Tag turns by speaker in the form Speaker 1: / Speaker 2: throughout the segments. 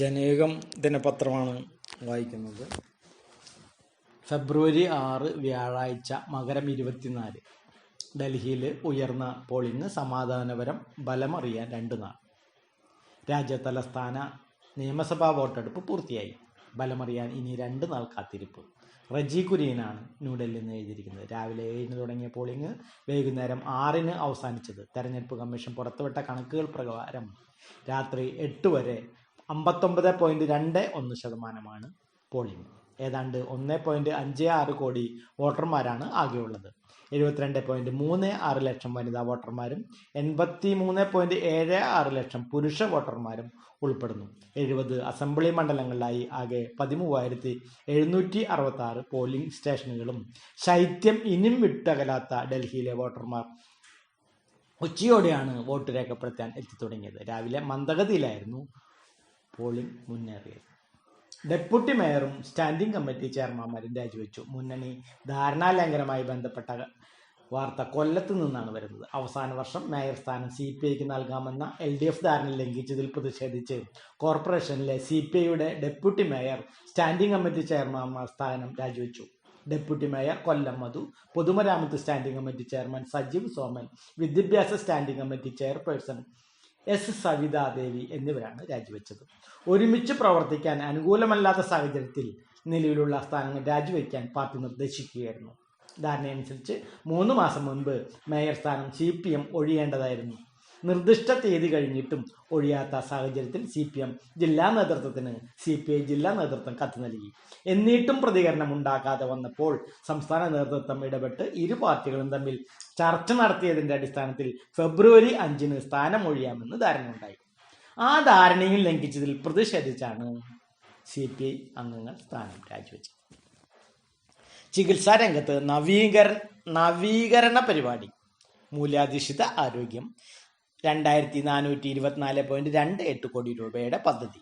Speaker 1: ജനയുഗം ദിനപത്രമാണ് വായിക്കുന്നത്. ഫെബ്രുവരി ആറ് വ്യാഴാഴ്ച മകരം ഇരുപത്തിനാല്. ഡൽഹിയിൽ ഉയർന്ന പോളിംഗ് സമാധാനപരം ബലമറിയാൻ രണ്ട് നാൾ. രാജ്യതലസ്ഥാന നിയമസഭാ വോട്ടെടുപ്പ് പൂർത്തിയായി. ബലമറിയാൻ ഇനി രണ്ട് നാൾ കാത്തിരിപ്പ്. റജി കുര്യനാണ് ന്യൂഡൽഹിയിൽ നിന്ന് എഴുതിയിരിക്കുന്നത്. രാവിലെ ഏഴിന് തുടങ്ങിയ പോളിംഗ് വൈകുന്നേരം ആറിന് അവസാനിച്ചത്. തെരഞ്ഞെടുപ്പ് കമ്മീഷൻ പുറത്തുവിട്ട കണക്കുകൾ പ്രകാരം രാത്രി എട്ട് വരെ അമ്പത്തൊമ്പത് പോയിന്റ് രണ്ട് ഒന്ന് ശതമാനമാണ് പോളിംഗ് ഏതാണ്ട് ഒന്ന് പോയിന്റ് അഞ്ച് ആറ് കോടി വോട്ടർമാരാണ് ആകെയുള്ളത്. എഴുപത്തിരണ്ട് പോയിന്റ് മൂന്ന് ആറ് ലക്ഷം വനിതാ വോട്ടർമാരും എൺപത്തി മൂന്ന് പോയിന്റ് ഏഴ് ആറ് ലക്ഷം പുരുഷ വോട്ടർമാരും ഉൾപ്പെടുന്നു. എഴുപത് അസംബ്ലി മണ്ഡലങ്ങളിലായി ആകെ പതിമൂവായിരത്തി എഴുന്നൂറ്റി അറുപത്തി ആറ് പോളിംഗ് സ്റ്റേഷനുകളും ശൈത്യം ഇനിയും വിട്ടകലാത്ത ഡൽഹിയിലെ വോട്ടർമാർ ഉച്ചയോടെയാണ് വോട്ട് രേഖപ്പെടുത്താൻ എത്തി തുടങ്ങിയത്. രാവിലെ മന്ദഗതിയിലായിരുന്നു പോളിംഗ് മുന്നേറിയത്. ഡെപ്യൂട്ടി മേയറും സ്റ്റാൻഡിംഗ് കമ്മിറ്റി ചെയർമാൻമാരും രാജിവെച്ചു. മുന്നണി ധാരണാലംഘനവുമായി ബന്ധപ്പെട്ട വാർത്ത കൊല്ലത്ത് നിന്നാണ് വരുന്നത്. അവസാന വർഷം മേയർ സ്ഥാനം സി പി ഐക്ക് നൽകാമെന്ന എൽ ഡി എഫ് ധാരണ ലംഘിച്ചതിൽ പ്രതിഷേധിച്ച് കോർപ്പറേഷനിലെ സി പി ഐയുടെ ഡെപ്യൂട്ടി മേയർ സ്റ്റാൻഡിംഗ് കമ്മിറ്റി ചെയർമാൻമാർ സ്ഥാനം രാജിവെച്ചു. ഡെപ്യൂട്ടി മേയർ കൊല്ലം മധു പൊതുമരാമത്ത് standing committee chairman Sajeev Soman വിദ്യാഭ്യാസ standing committee chairperson S Savithadevi എന്നിവരാണ് രാജിവെച്ചത്. ഒരുമിച്ച് പ്രവർത്തിക്കാൻ അനുകൂലമല്ലാത്ത സാഹചര്യത്തിൽ നിലവിലുള്ള സ്ഥാനങ്ങൾ രാജിവെക്കാൻ പാർട്ടി നിർദ്ദേശിക്കുകയായിരുന്നു. ധാരണയനുസരിച്ച് മൂന്ന് മാസം മുൻപ് മേയർ സ്ഥാനം സി പി എം ഒഴിയേണ്ടതായിരുന്നു. നിർദ്ദിഷ്ട തീയതി കഴിഞ്ഞിട്ടും ഒഴിയാത്ത സാഹചര്യത്തിൽ സി പി എം ജില്ലാ നേതൃത്വത്തിന് സി പി ഐ ജില്ലാ നേതൃത്വം കത്ത് നൽകി. എന്നിട്ടും പ്രതികരണം ഉണ്ടാക്കാതെ വന്നപ്പോൾ സംസ്ഥാന നേതൃത്വം ഇടപെട്ട് ഇരു പാർട്ടികളും തമ്മിൽ ചർച്ച നടത്തിയതിന്റെ അടിസ്ഥാനത്തിൽ ഫെബ്രുവരി അഞ്ചിന് സ്ഥാനം ഒഴിയാമെന്ന് ധാരണയുണ്ടായി. ആ ധാരണയിൽ ലംഘിച്ചതിൽ പ്രതിഷേധിച്ചാണ് സി പി ഐ അംഗങ്ങൾ സ്ഥാനം രാജിവെച്ചത്. ചികിത്സാ രംഗത്ത് നവീകര നവീകരണ പരിപാടി മൂല്യാധിഷ്ഠിത ആരോഗ്യം രണ്ടായിരത്തി നാനൂറ്റി ഇരുപത്തിനാല് പോയിന്റ് രണ്ട് എട്ട് കോടി രൂപയുടെ പദ്ധതി.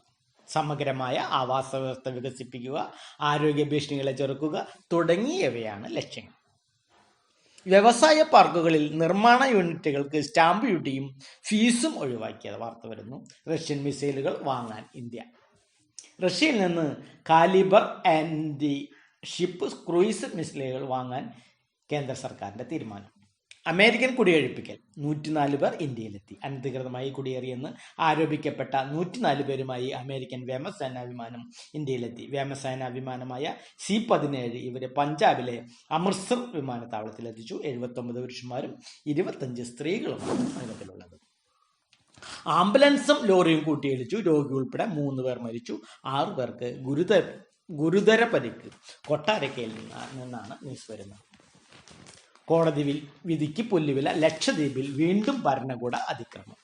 Speaker 1: സമഗ്രമായ ആവാസ വ്യവസ്ഥ വികസിപ്പിക്കുക ആരോഗ്യ ഭീഷണികളെ ചെറുക്കുക തുടങ്ങിയവയാണ് ലക്ഷ്യങ്ങൾ. വ്യവസായ പാർക്കുകളിൽ നിർമ്മാണ യൂണിറ്റുകൾക്ക് സ്റ്റാമ്പ് ഡ്യൂട്ടിയും ഫീസും ഒഴിവാക്കിയത് വാർത്ത വരുന്നു. റഷ്യൻ മിസൈലുകൾ വാങ്ങാൻ ഇന്ത്യ. റഷ്യയിൽ നിന്ന് Kalibr and the ship cruise മിസൈലുകൾ വാങ്ങാൻ കേന്ദ്ര സർക്കാരിന്റെ തീരുമാനം. അമേരിക്കൻ കുടിയൊഴിപ്പിക്കൽ. നൂറ്റിനാല് പേർ ഇന്ത്യയിലെത്തി. അനധികൃതമായി കുടിയേറിയെന്ന് ആരോപിക്കപ്പെട്ട നൂറ്റിനാല് പേരുമായി അമേരിക്കൻ വ്യോമസേനാ വിമാനം ഇന്ത്യയിലെത്തി. വ്യോമസേനാ വിമാനമായ സി പതിനേഴ് ഇവരെ പഞ്ചാബിലെ അമൃത്സർ വിമാനത്താവളത്തിൽ വിമാനത്താവളത്തിലെത്തിച്ചു. എഴുപത്തൊമ്പത് പുരുഷന്മാരും ഇരുപത്തഞ്ച് സ്ത്രീകളുമാണ് അതിനകത്തിലുള്ളത് ആംബുലൻസും ലോറിയും കൂട്ടിയിടിച്ചു. രോഗി ഉൾപ്പെടെ മൂന്ന് പേർ മരിച്ചു. ആറു പേർക്ക് ഗുരുതര ഗുരുതര പരിക്ക്. കൊട്ടാരക്കയിൽ നിന്നാണ് ന്യൂസ് വരുന്നത്. കോടതി വിധിക്ക് പുല്ലുവില ലക്ഷദ്വീപിൽ വീണ്ടും ഭരണകൂട അതിക്രമം.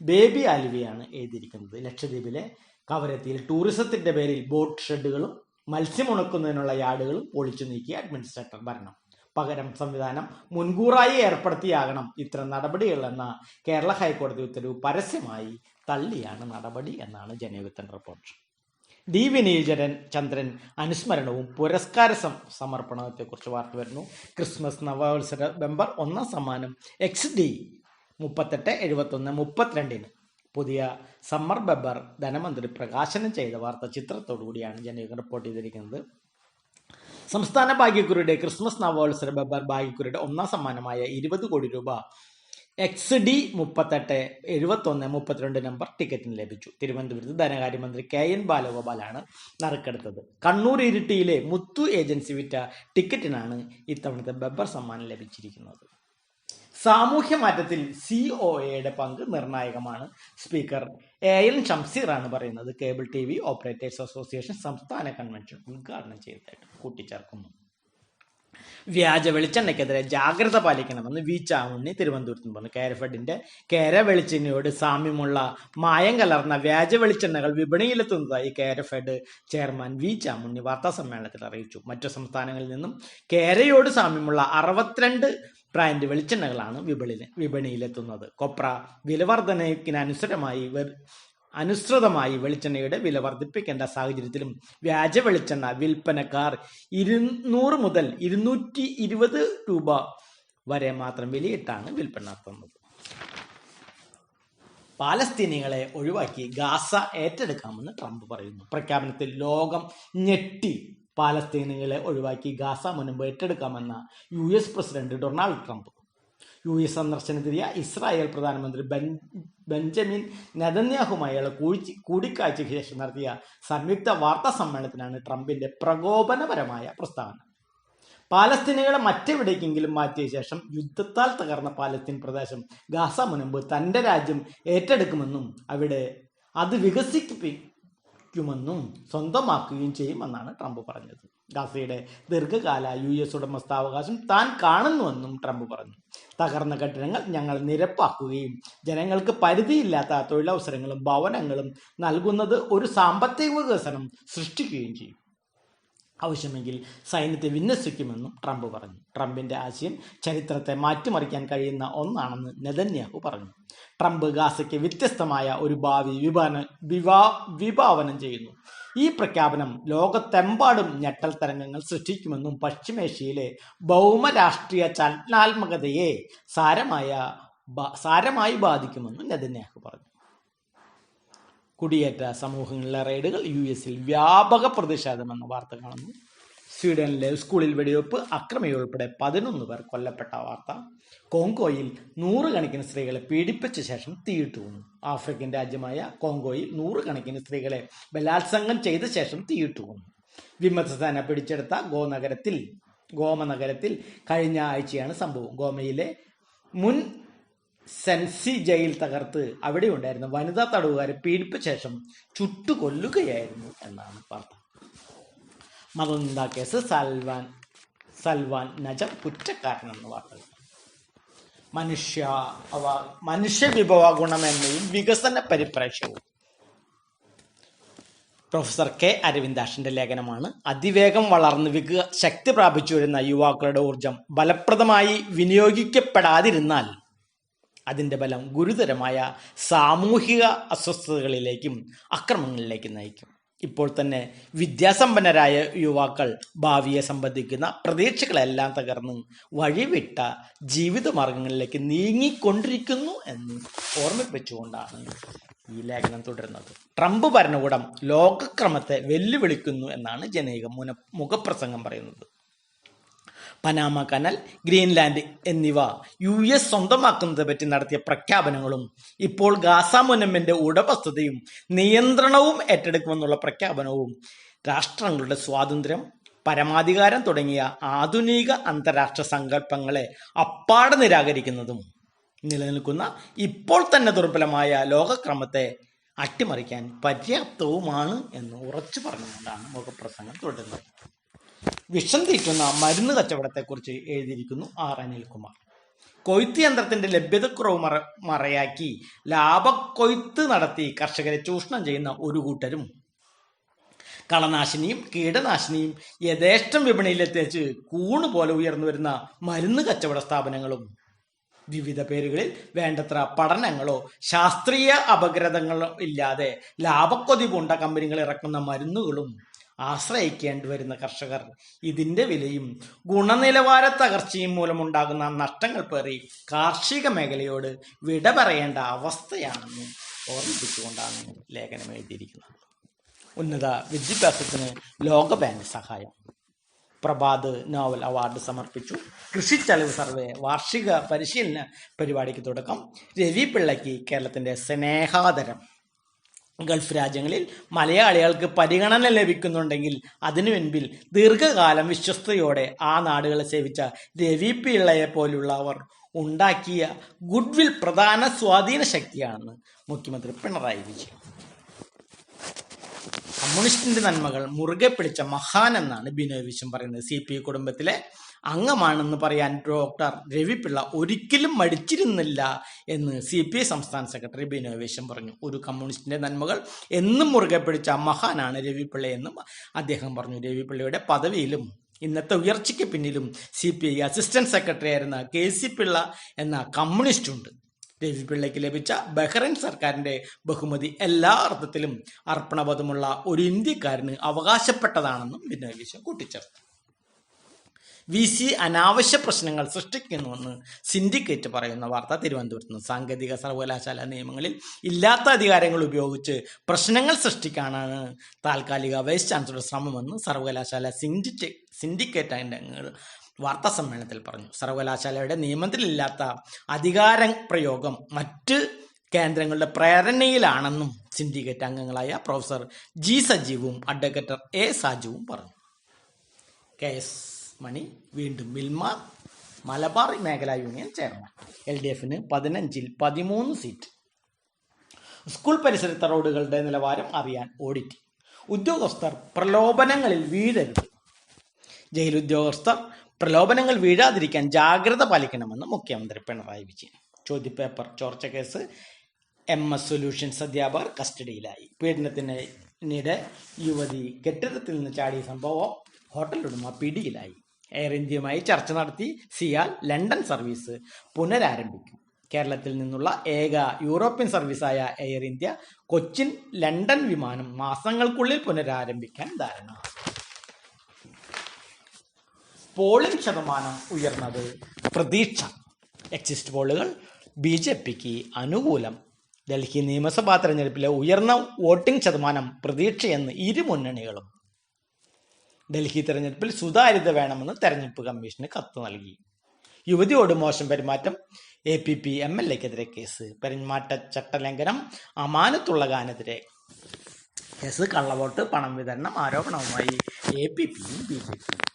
Speaker 1: ബേബി ആലുവയാണ് എഴുതിയിരിക്കുന്നത്. ലക്ഷദ്വീപിലെ കവരത്തിയിൽ ടൂറിസത്തിന്റെ പേരിൽ ബോട്ട് ഷെഡുകളും മത്സ്യം ഉണക്കുന്നതിനുള്ള യാർഡുകളും പൊളിച്ചു നീക്കിയ അഡ്മിനിസ്ട്രേറ്റർ ഭരണം. പകരം സംവിധാനം മുൻകൂറായി ഏർപ്പെടുത്തിയാകണം ഇത്തരം നടപടികളെന്ന കേരള ഹൈക്കോടതി ഉത്തരവ് പരസ്യമായി തള്ളിയാണ് നടപടി എന്നാണ് ജനയുഗത്തൻ റിപ്പോർട്ട്. ഡി വിനീചരൻ ചന്ദ്രൻ അനുസ്മരണവും പുരസ്കാര സമർപ്പണത്തെക്കുറിച്ച് വാർത്ത വരുന്നു. ക്രിസ്മസ് നവവത്സര നവംബർ ഒന്നാം സമ്മാനം. എക്സ് ഡി മുപ്പത്തെട്ട് എഴുപത്തൊന്ന് മുപ്പത്തിരണ്ടിന്. പുതിയ സമ്മർ ബെബർ ധനമന്ത്രി പ്രകാശനം ചെയ്ത വാർത്ത ചിത്രത്തോടു കൂടിയാണ് ജനയുഗം റിപ്പോർട്ട് ചെയ്തിരിക്കുന്നത്. സംസ്ഥാന ഭാഗ്യക്കുറിയുടെ ക്രിസ്മസ് നവോത്സര ബെബർ ഭാഗ്യക്കുറിയുടെ ഒന്നാം സമ്മാനമായ ഇരുപത് കോടി രൂപ എക്സ് ഡി മുപ്പത്തെട്ട് എഴുപത്തൊന്ന് മുപ്പത്തിരണ്ട് നമ്പർ ടിക്കറ്റിന് ലഭിച്ചു. തിരുവനന്തപുരത്ത് ധനകാര്യമന്ത്രി കെ എൻ ബാലഗോപാലാണ് നറുക്കെടുത്തത്. കണ്ണൂർ ഇരിട്ടിയിലെ മുത്തു ഏജൻസി വിറ്റ ടിക്കറ്റിനാണ് ഇത്തവണത്തെ ബബ്ബർ സമ്മാനം ലഭിച്ചിരിക്കുന്നത്. സാമൂഹ്യ മാറ്റത്തിൽ സി ഒ എയുടെ പങ്ക് നിർണായകമാണ്. സ്പീക്കർ എ എൻ ഷംസീറാണ് പറയുന്നത്. Cable T V operators association സംസ്ഥാന കൺവെൻഷൻ ഉദ്ഘാടനം ചെയ്തതായിട്ട് കൂട്ടിച്ചേർക്കുന്നു. വ്യാജ വെളിച്ചെണ്ണയ്ക്കെതിരെ ജാഗ്രത പാലിക്കണമെന്ന് വി ചാമുണ്ണി തിരുവനന്തപുരത്ത് പറഞ്ഞു. കേരഫെഡിന്റെ കേര വെളിച്ചെണ്ണയോട് സാമ്യമുള്ള മായം കലർന്ന വ്യാജ വെളിച്ചെണ്ണകൾ വിപണിയിലെത്തുന്നതായി കേരഫെഡ് ചെയർമാൻ വി ചാമുണ്ണി വാർത്താ സമ്മേളനത്തിൽ അറിയിച്ചു. മറ്റു സംസ്ഥാനങ്ങളിൽ നിന്നും കേരയോട് സാമ്യമുള്ള അറുപത്തിരണ്ട് ബ്രാൻഡ് വെളിച്ചെണ്ണകളാണ് വിപണിയിൽ വിപണിയിലെത്തുന്നത്. കൊപ്ര വിലവർധനയ്ക്കിനനുസരമായി അനുസൃതമായി വെളിച്ചെണ്ണയുടെ വില വർദ്ധിപ്പിക്കേണ്ട സാഹചര്യത്തിലും വ്യാജ വെളിച്ചെണ്ണ വിൽപ്പനക്കാർ ഇരുന്നൂറ് മുതൽ ഇരുന്നൂറ്റി ഇരുപത് രൂപ വരെ മാത്രം വിലയിട്ടാണ് വിൽപ്പന നടത്തുന്നത്. പാലസ്തീനികളെ ഒഴിവാക്കി ഗാസ ഏറ്റെടുക്കാമെന്ന് ട്രംപ് പറയുന്നു. പ്രഖ്യാപനത്തിൽ ലോകം ഞെട്ടി. പാലസ്തീനികളെ ഒഴിവാക്കി ഗാസ മുൻപ് ഏറ്റെടുക്കാമെന്ന U S president Donald Trump U S സന്ദർശനത്തിരിയ Israel പ്രധാനമന്ത്രി ബെൻ ബെഞ്ചമിൻ നെതന്യാഹുമായുള്ള കൂടി കൂടിക്കാഴ്ചയ്ക്ക് ശേഷം നടത്തിയ സംയുക്ത വാർത്താ സമ്മേളനത്തിനാണ് ട്രംപിന്റെ പ്രകോപനപരമായ പ്രസ്താവന. പാലസ്തീനുകളെ മറ്റെവിടേക്കെങ്കിലും മാറ്റിയ ശേഷം യുദ്ധത്താൽ തകർന്ന പാലസ്തീൻ പ്രദേശം ഗാസ മുനമ്പ് തന്റെ രാജ്യം ഏറ്റെടുക്കുമെന്നും അവിടെ അത് വികസിപ്പിക്കുമെന്നും സ്വന്തമാക്കുകയും ചെയ്യുമെന്നാണ് ട്രംപ് പറഞ്ഞത്. ഗാസയുടെ ദീർഘകാല യു എസ് ഉടമസ്ഥാവകാശം താൻ കാണുന്നുവെന്നും ട്രംപ് പറഞ്ഞു. തകർന്ന കെട്ടിടങ്ങൾ ഞങ്ങൾ നിരപ്പാക്കുകയും ജനങ്ങൾക്ക് പരിധിയില്ലാത്ത തൊഴിലവസരങ്ങളും ഭവനങ്ങളും നൽകുന്നത് ഒരു സാമ്പത്തിക വികസനം സൃഷ്ടിക്കുകയും ചെയ്യും. ആവശ്യമെങ്കിൽ സൈന്യത്തെ വിന്യസിക്കുമെന്നും ട്രംപ് പറഞ്ഞു. ട്രംപിന്റെ ആശയം ചരിത്രത്തെ മാറ്റിമറിക്കാൻ കഴിയുന്ന ഒന്നാണെന്ന് നെതന്യാഹു പറഞ്ഞു. ട്രംപ് ഗാസയ്ക്ക് വ്യത്യസ്തമായ ഒരു ഭാവി വിഭാവന വിഭാവനം ചെയ്യുന്നു. ഈ പ്രഖ്യാപനം ലോകത്തെമ്പാടും ഞെട്ടൽ തരംഗങ്ങൾ സൃഷ്ടിക്കുമെന്നും പശ്ചിമേഷ്യയിലെ ഭൗമരാഷ്ട്രീയ ചലനാത്മകതയെ സാരമായ സാരമായി ബാധിക്കുമെന്നും നെതന്യാഹു പറഞ്ഞു. കുടിയേറ്റ സമൂഹങ്ങളിലെ റെയ്ഡുകൾ യു എസിൽ വ്യാപക പ്രതിഷേധമെന്ന വാർത്ത കാണുന്നു. സ്വീഡനിലെ സ്കൂളിൽ വെടിവെപ്പ് അക്രമികൾ ഉൾപ്പെടെ പതിനൊന്ന് പേർ കൊല്ലപ്പെട്ട വാർത്ത. കോങ്കോയിൽ നൂറുകണക്കിന് സ്ത്രീകളെ പീഡിപ്പിച്ച ശേഷം തീയിട്ടു കൊന്നു ആഫ്രിക്കൻ രാജ്യമായ കോങ്കോയിൽ നൂറുകണക്കിന് സ്ത്രീകളെ ബലാത്സംഗം ചെയ്ത ശേഷം തീയിട്ടു കൊന്നു വിമതസേന പിടിച്ചെടുത്ത ഗോ നഗരത്തിൽ ഗോമ നഗരത്തിൽ കഴിഞ്ഞ ആഴ്ചയാണ് സംഭവം. ഗോമയിലെ മുൻ സെൻസി ജയിൽ തകർത്ത് അവിടെ ഉണ്ടായിരുന്ന വനിതാ തടവുകാരെ പീഡിപ്പിച്ച ശേഷം ചുട്ടുകൊല്ലുകയായിരുന്നു എന്നാണ് വാർത്ത. മതനിന്ദാ കേസ് സൽവാൻ സൽവാൻ നജം കുറ്റക്കാരനെന്ന് വാർത്ത മനുഷ്യ അവ മനുഷ്യ വിഭവ ഗുണമെന്നയും വികസന പരിപ്രേക്ഷ്യവും. പ്രൊഫസർ കെ അരവിന്ദാഷിന്റെ ലേഖനമാണ് അതിവേഗം വളർന്ന് വിക ശക്തി പ്രാപിച്ചു വരുന്ന യുവാക്കളുടെ ഊർജം ഫലപ്രദമായി വിനിയോഗിക്കപ്പെടാതിരുന്നാൽ അതിന്റെ ബലം ഗുരുതരമായ സാമൂഹിക അസ്വസ്ഥതകളിലേക്കും അക്രമങ്ങളിലേക്കും നയിക്കും. ഇപ്പോൾ തന്നെ വിദ്യാസമ്പന്നരായ യുവാക്കൾ ഭാവിയെ സംബന്ധിക്കുന്ന പ്രതീക്ഷകളെല്ലാം തകർന്ന് വഴിവിട്ട ജീവിത മാർഗങ്ങളിലേക്ക് നീങ്ങിക്കൊണ്ടിരിക്കുന്നു എന്ന് ഓർമ്മിപ്പിച്ചുകൊണ്ടാണ് ഈ ലേഖനം തുടരുന്നത്. ട്രംപ് ഭരണകൂടം ലോകക്രമത്തെ വെല്ലുവിളിക്കുന്നു എന്നാണ് ജനൈക മുന മുഖപ്രസംഗം പറയുന്നത്. പനാമ കനൽ ഗ്രീൻലാൻഡ് എന്നിവ യു എസ് സ്വന്തമാക്കുന്നത് പറ്റി നടത്തിയ പ്രഖ്യാപനങ്ങളും ഇപ്പോൾ ഗാസ മുനമ്മിന്റെ ഉടമസ്ഥതയും നിയന്ത്രണവും ഏറ്റെടുക്കുമെന്നുള്ള പ്രഖ്യാപനവും രാഷ്ട്രങ്ങളുടെ സ്വാതന്ത്ര്യം പരമാധികാരം തുടങ്ങിയ ആധുനിക അന്താരാഷ്ട്ര സങ്കല്പങ്ങളെ അപ്പാടെ നിരാകരിക്കുന്നതും നിലനിൽക്കുന്ന ഇപ്പോൾ തന്നെ ദുർബലമായ ലോകക്രമത്തെ അട്ടിമറിക്കാൻ പര്യാപ്തവുമാണ് എന്ന് ഉറച്ചു പറഞ്ഞുകൊണ്ടാണ് മുഖപ്രസംഗം തുടരുന്നത്. വിഷം തീറ്റുന്ന മരുന്ന് കച്ചവടത്തെക്കുറിച്ച് എഴുതിയിരിക്കുന്നു ആർ. അനിൽകുമാർ കൊയ്ത്ത് യന്ത്രത്തിന്റെ ലഭ്യതക്കുറവ് മറ മറയാക്കി ലാഭക്കൊയ്ത്ത് നടത്തി കർഷകരെ ചൂഷണം ചെയ്യുന്ന ഒരു കൂട്ടരും. കളനാശിനിയും കീടനാശിനിയും യഥേഷ്ടം വിപണിയിലെത്തിച്ച് കൂണ് പോലെ ഉയർന്നു വരുന്ന മരുന്ന് കച്ചവട സ്ഥാപനങ്ങളും. വിവിധ പേരുകളിൽ വേണ്ടത്ര പഠനങ്ങളോ ശാസ്ത്രീയ അപഗ്രഥങ്ങളോ ഇല്ലാതെ ലാഭക്കൊതി പൂണ്ട കമ്പനികൾ ഇറക്കുന്ന മരുന്നുകളും ആശ്രയിക്കേണ്ടി വരുന്ന കർഷകർ ഇതിന്റെ വിലയും ഗുണനിലവാര തകർച്ചയും മൂലമുണ്ടാകുന്ന നഷ്ടങ്ങൾ പേറി കാർഷിക മേഖലയോട് വിട പറയേണ്ട അവസ്ഥയാണെന്ന് ഓർമ്മിപ്പിച്ചുകൊണ്ടാണ് ലേഖനം എഴുതിയിരിക്കുന്നത്. ഉന്നത വിദ്യാഭ്യാസത്തിന് ലോക ബാങ്ക് സഹായം. പ്രഭാത് നോവൽ അവാർഡ് സമർപ്പിച്ചു. കൃഷി ചെലവ് സർവേ വാർഷിക പരിശീലന പരിപാടിക്ക് തുടക്കം. രവി പിള്ളയ്ക്ക് കേരളത്തിന്റെ സ്നേഹാദരം. ഗൾഫ് രാജ്യങ്ങളിൽ മലയാളികൾക്ക് പരിഗണന ലഭിക്കുന്നുണ്ടെങ്കിൽ അതിനു മുൻപിൽ ദീർഘകാലം വിശ്വസ്തയോടെ ആ നാടുകളെ സേവിച്ച രവി പിള്ളയെ പോലുള്ളവർ ഉണ്ടാക്കിയ ഗുഡ്വിൽ പ്രധാന സ്വാധീന ശക്തിയാണെന്ന് മുഖ്യമന്ത്രി പിണറായി വിജയൻ. കമ്മ്യൂണിസ്റ്റിന്റെ നന്മകൾ മുറുകെ പിടിച്ച മഹാൻ എന്നാണ് ബിനോയ് വിശ്വം പറയുന്നത്. സി പി കുടുംബത്തിലെ അംഗമാണെന്ന് പറയാൻ ഡോക്ടർ രവിപിള്ള ഒരിക്കലും മടിച്ചിരുന്നില്ല എന്ന് സി പി ഐ സംസ്ഥാന സെക്രട്ടറി ബിനോയ് വിശ്വം പറഞ്ഞു. ഒരു കമ്മ്യൂണിസ്റ്റിന്റെ നന്മകൾ എന്നും മുറുകെ പിടിച്ച മഹാനാണ് രവിപിള്ള എന്നും അദ്ദേഹം പറഞ്ഞു. രവിപിള്ളയുടെ പദവിയിലും ഇന്നത്തെ ഉയർച്ചയ്ക്ക് പിന്നിലും C P I assistant secretary ആയിരുന്ന കെ സി പിള്ള എന്ന കമ്മ്യൂണിസ്റ്റ് ഉണ്ട് രവി പിള്ളയ്ക്ക് ലഭിച്ച ബഹ്റൈൻ സർക്കാരിന്റെ ബഹുമതി എല്ലാ അർത്ഥത്തിലും അർപ്പണബോധമുള്ള ഒരു ഇന്ത്യക്കാരന് അവകാശപ്പെട്ടതാണെന്നും ബിനോയ് വിശ്വം കൂട്ടിച്ചേർത്തു. വി സി അനാവശ്യ പ്രശ്നങ്ങൾ സൃഷ്ടിക്കുന്നുവെന്ന് സിൻഡിക്കേറ്റ് പറയുന്ന വാർത്ത തിരുവനന്തപുരത്ത് നിന്ന്. സാങ്കേതിക സർവകലാശാല നിയമങ്ങളിൽ ഇല്ലാത്ത അധികാരങ്ങൾ ഉപയോഗിച്ച് പ്രശ്നങ്ങൾ സൃഷ്ടിക്കാനാണ് താൽക്കാലിക വൈസ് ചാൻസലർ ശ്രമമെന്ന് സർവകലാശാല സിൻഡിറ്റേ സിൻഡിക്കേറ്റ് അംഗങ്ങൾ വാർത്താ സമ്മേളനത്തിൽ പറഞ്ഞു. സർവകലാശാലയുടെ നിയമത്തിലില്ലാത്ത അധികാര പ്രയോഗം മറ്റ് കേന്ദ്രങ്ങളുടെ പ്രേരണയിലാണെന്നും സിൻഡിക്കേറ്റ് അംഗങ്ങളായ പ്രൊഫസർ ജി സജീവും അഡ്വക്കേറ്റർ എ സാജുവും പറഞ്ഞു. കെ എസ് മണി വീണ്ടും മിൽമാർ മലബാർ മേഖലാ യൂണിയൻ ചെയർമാൻ. എൽ ഡി എഫിന് പതിനഞ്ചിൽ പതിമൂന്ന് സീറ്റ്. സ്കൂൾ പരിസരത്തെ റോഡുകളുടെ നിലവാരം അറിയാൻ ഓഡിറ്റ്. ഉദ്യോഗസ്ഥർ പ്രലോഭനങ്ങളിൽ വീഴരുത്. ജയിൽ ഉദ്യോഗസ്ഥർ പ്രലോഭനങ്ങൾ വീഴാതിരിക്കാൻ ജാഗ്രത പാലിക്കണമെന്ന് മുഖ്യമന്ത്രി പിണറായി വിജയൻ. ചോദ്യപേപ്പർ ചോർച്ച കേസ് എം എസ് സൊല്യൂഷൻസ് അധ്യാപകർ കസ്റ്റഡിയിലായി. പീഡനത്തിനിടെ യുവതി കെട്ടിടത്തിൽ നിന്ന് ചാടിയ സംഭവം ഹോട്ടൽ ഉടമ പിടിയിലായി. എയർ ഇന്ത്യയുമായി ചർച്ച നടത്തി സിയാൽ ലണ്ടൻ സർവീസ് പുനരാരംഭിക്കും. കേരളത്തിൽ നിന്നുള്ള ഏക യൂറോപ്യൻ സർവീസായ എയർ ഇന്ത്യ കൊച്ചിൻ ലണ്ടൻ വിമാനം മാസങ്ങൾക്കുള്ളിൽ പുനരാരംഭിക്കാൻ ധാരണ. പോളിംഗ് ശതമാനം ഉയർന്നത് പ്രതീക്ഷ. എക്സിസ്റ്റ് പോളുകൾ ബി ജെ പിക്ക് അനുകൂലം. ഡൽഹി നിയമസഭാ തെരഞ്ഞെടുപ്പിലെ ഉയർന്ന വോട്ടിംഗ് ശതമാനം പ്രതീക്ഷയെന്ന് ഇരു മുന്നണികളും ഡൽഹി തെരഞ്ഞെടുപ്പിൽ സുതാര്യത വേണമെന്ന് തെരഞ്ഞെടുപ്പ് കമ്മീഷന് കത്ത് നൽകി. യുവതിയോട് മോശം പെരുമാറ്റം. A P P M L എക്കെതിരെ case. പെരുമാറ്റ ചട്ടലംഘനം അമാനത്തുള്ള ഗാനെതിരെ. കേസ് കള്ളവോട്ട് പണം വിതരണം ആരോപണവുമായി എ പി പിയും ബി ജെ പിയും.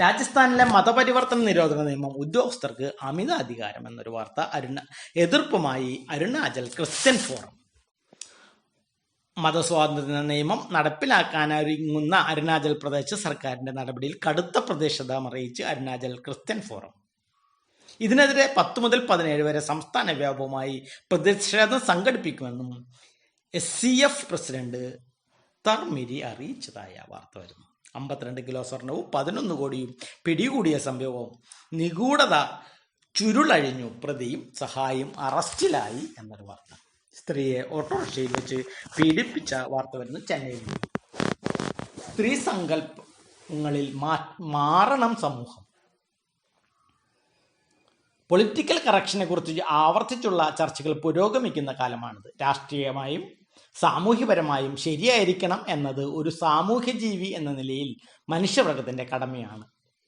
Speaker 1: രാജസ്ഥാനിലെ മതപരിവർത്തന നിരോധന നിയമം ഉദ്യോഗസ്ഥർക്ക് അമിത അധികാരം എന്നൊരു വാർത്ത അരുണ എതിർപ്പുമായി അരുണാചൽ ക്രിസ്ത്യൻ ഫോറം. മതസ്വാതന്ത്ര്യ നിയമം നടപ്പിലാക്കാനൊരുങ്ങുന്ന അരുണാചൽ പ്രദേശ് സർക്കാരിന്റെ നടപടിയിൽ കടുത്ത പ്രതിഷേധം അറിയിച്ച് അരുണാചൽ ക്രിസ്ത്യൻ ഫോറം. ഇതിനെതിരെ പത്ത് മുതൽ പതിനേഴ് വരെ സംസ്ഥാന വ്യാപകമായി പ്രതിഷേധം സംഘടിപ്പിക്കുമെന്നും എസ് സി എഫ് പ്രസിഡന്റ് തർമിരി അറിയിച്ചതായ വാർത്ത വരുന്നു. അമ്പത്തിരണ്ട് കിലോ സ്വർണവും പതിനൊന്ന് കോടിയും പിടികൂടിയ സംഭവവും നിഗൂഢത ചുരുളഴിഞ്ഞു പ്രതിയും സഹായും അറസ്റ്റിലായി എന്നൊരു വാർത്ത. സ്ത്രീയെ ഓട്ടോറിക്ഷയിൽ വെച്ച് പീഡിപ്പിച്ച വാർത്ത വരുന്നു ചെന്നൈയിൽ സ്ത്രീ സങ്കല്പങ്ങളിൽ മാറണം സമൂഹം. പൊളിറ്റിക്കൽ കറക്ഷനെ കുറിച്ച് ആവർത്തിച്ചുള്ള ചർച്ചകൾ പുരോഗമിക്കുന്ന കാലമാണിത്. രാഷ്ട്രീയമായും സാമൂഹ്യപരമായും ശരിയായിരിക്കണം എന്നത് ഒരു സാമൂഹ്യ ജീവി എന്ന നിലയിൽ മനുഷ്യവർഗത്തിന്റെ കടമയാണ്.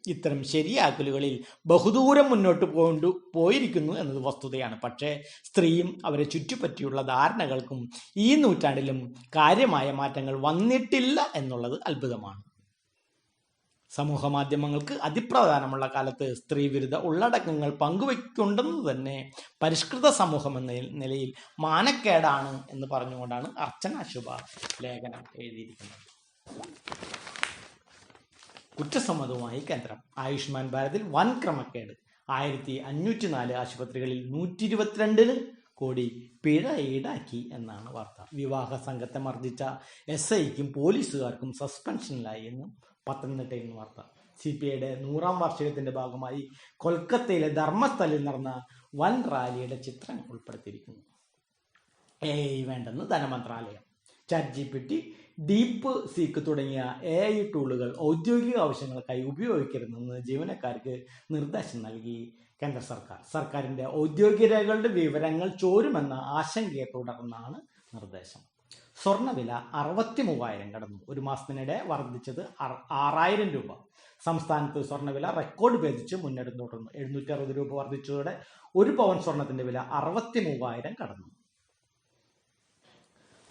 Speaker 1: ഇത്തരം ശരിയാക്കലുകളിൽ ബഹുദൂരം മുന്നോട്ട് കൊണ്ടു പോയിരിക്കുന്നു എന്നത് വസ്തുതയാണ്. പക്ഷേ സ്ത്രീയും അവരെ ചുറ്റിപ്പറ്റിയുള്ള ധാരണകൾക്കും ഈ നൂറ്റാണ്ടിലും കാര്യമായ മാറ്റങ്ങൾ വന്നിട്ടില്ല എന്നുള്ളത് അത്ഭുതമാണ്. സമൂഹ മാധ്യമങ്ങൾക്ക് അതിപ്രധാനമുള്ള കാലത്ത് സ്ത്രീവിരുദ്ധ ഉള്ളടക്കങ്ങൾ പങ്കുവയ്ക്കുണ്ടെന്ന് തന്നെ പരിഷ്കൃത സമൂഹം എന്ന നിലയിൽ മാനക്കേടാണ് എന്ന് പറഞ്ഞുകൊണ്ടാണ് അർച്ചന ശുഭ ലേഖനം എഴുതിയിരിക്കുന്നത്. കുറ്റസമ്മതവുമായി കേന്ദ്രം. ആയുഷ്മാൻ ഭാരതിൽ വൻ ക്രമക്കേട്. ആയിരത്തി അഞ്ഞൂറ്റി നാല് ആശുപത്രികളിൽ നൂറ്റി ഇരുപത്തിരണ്ടിന് കോടി പിഴ ഈടാക്കി എന്നാണ് വാർത്ത. വിവാഹ സംഘത്തെ മർദ്ദിച്ച എസ് ഐക്കും പോലീസുകാർക്കും സസ്പെൻഷനിലായി എന്നും പത്തനംതിട്ടയിൽ നിന്ന് വാർത്ത. സി പി ഐയുടെ നൂറാം വാർഷികത്തിന്റെ ഭാഗമായി കൊൽക്കത്തയിലെ ധർമ്മസ്ഥലിൽ നടന്ന വൻ റാലിയുടെ ചിത്രം ഉൾപ്പെടുത്തിയിരിക്കുന്നു. എ വേണ്ടെന്ന് ധനമന്ത്രാലയം. Chat G P T DeepSeek തുടങ്ങിയ എ ഐ ടൂളുകൾ ഔദ്യോഗിക ആവശ്യങ്ങൾക്കായി ഉപയോഗിക്കരുതെന്ന് ജീവനക്കാർക്ക് നിർദ്ദേശം നൽകി. കേന്ദ്ര സർക്കാർ സർക്കാരിന്റെ ഔദ്യോഗിക രേഖകളുടെ വിവരങ്ങൾ ചോരുമെന്ന ആശങ്കയെ തുടർന്നാണ് നിർദ്ദേശം. സ്വർണവില അറുപത്തി മൂവായിരം കടന്നു. ഒരു മാസത്തിനിടെ വർദ്ധിച്ചത് ആറായിരം രൂപ. സംസ്ഥാനത്ത് സ്വർണവില റെക്കോർഡ് ഭേദിച്ച് മുന്നേറ്റം തുടർന്നു. എഴുന്നൂറ്റി അറുപത് രൂപ വർദ്ധിച്ചതോടെ ഒരു പവൻ സ്വർണത്തിന്റെ വില അറുപത്തി മൂവായിരം കടന്നു.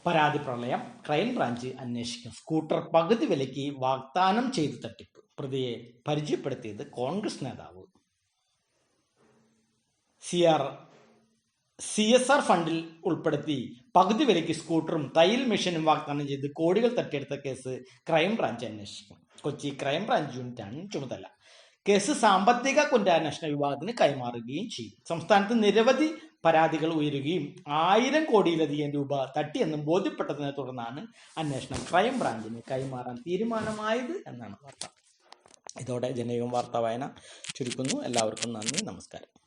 Speaker 1: പരാതി പ്രളയം ക്രൈംബ്രാഞ്ച് അന്വേഷിക്കും. സ്കൂട്ടർ പകുതി വിലയ്ക്ക് വാഗ്ദാനം ചെയ്ത് തട്ടിപ്പ്. പ്രതിയെ പരിചയപ്പെടുത്തിയത് കോൺഗ്രസ് നേതാവ്. C R C S R ഫണ്ടിൽ ഉൾപ്പെടുത്തി പകുതി വിലയ്ക്ക് സ്കൂട്ടറും തയ്യൽ മെഷീനും വാഗ്ദാനം ചെയ്ത് കോടികൾ തട്ടിയെടുത്ത കേസ് ക്രൈംബ്രാഞ്ച് അന്വേഷിക്കും. കൊച്ചി ക്രൈംബ്രാഞ്ച് യൂണിറ്റാണ് ചുമതല. കേസ് സാമ്പത്തിക കുറ്റാന്വേഷണ വിഭാഗത്തിന് കൈമാറുകയും ചെയ്യും. സംസ്ഥാനത്ത് നിരവധി പരാതികൾ ഉയരുകയും ആയിരം കോടിയിലധികം രൂപ തട്ടിയെന്നും ബോധ്യപ്പെട്ടതിനെ തുടർന്നാണ് അന്വേഷണം ക്രൈംബ്രാഞ്ചിന് കൈമാറാൻ തീരുമാനമായത് എന്നാണ് വാർത്ത. ഇതോടെ ജനകം വാർത്താ വായന ചുരുക്കുന്നു. എല്ലാവർക്കും നന്ദി. നമസ്കാരം.